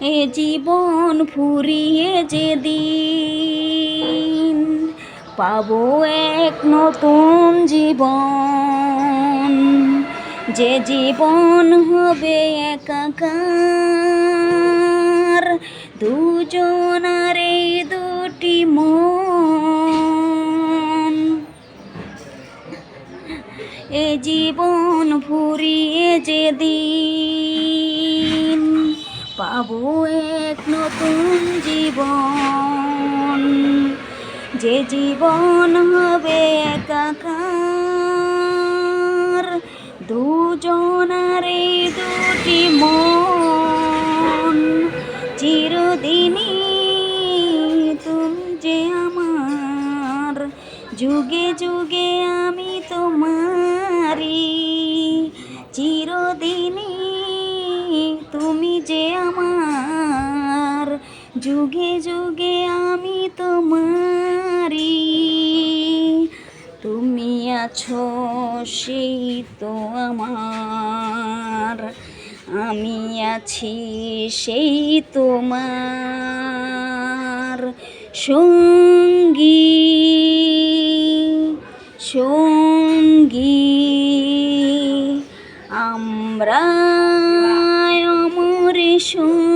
এ জীবন ফুরিয়ে যেদিন পাবো এক নতুন জীবন। যে জীবন হবে একাকার দুজনার এই দুটি মন। এ জীবন ফুরিয়ে যেদিন পাবো এক নতুন জীবন। যে জীবন হবে একাকার দুজনার দুটি মন। চিরদিনই তুমি যে আমার, যুগে যুগে আমি তোমারি। যুগে যুগে আমি তোমারি। তুমি আছো সেই তো আমার। আমি আছি সেই তোমার। সঙ্গী সঙ্গী আমরা অমর সঙ্গী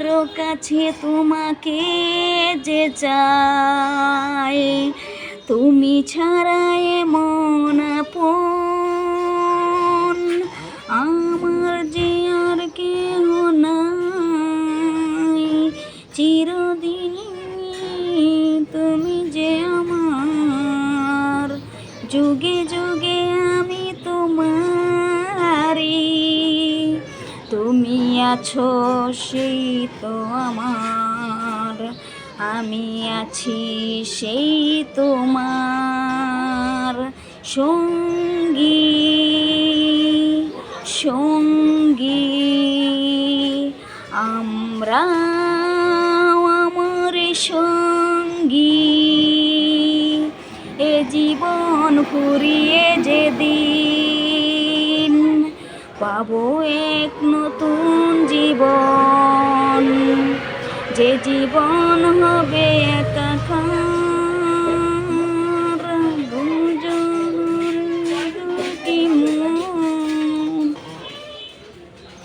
আরও কাছে তোমাকে যে চাই, তুমি ছাড়া এমন আপন আমার যে আর কেহ নাই। চিরদিনই তুমি যে আমার যুগে যুগে আছো সেই তো আমার। আমি আছি সেই তোমার। সঙ্গী সঙ্গী আমরা আমার সঙ্গী। এ জীবন ফুরিয়ে যেদিন পাবো এক নতুন জীবন যে জীবন হবে একাকার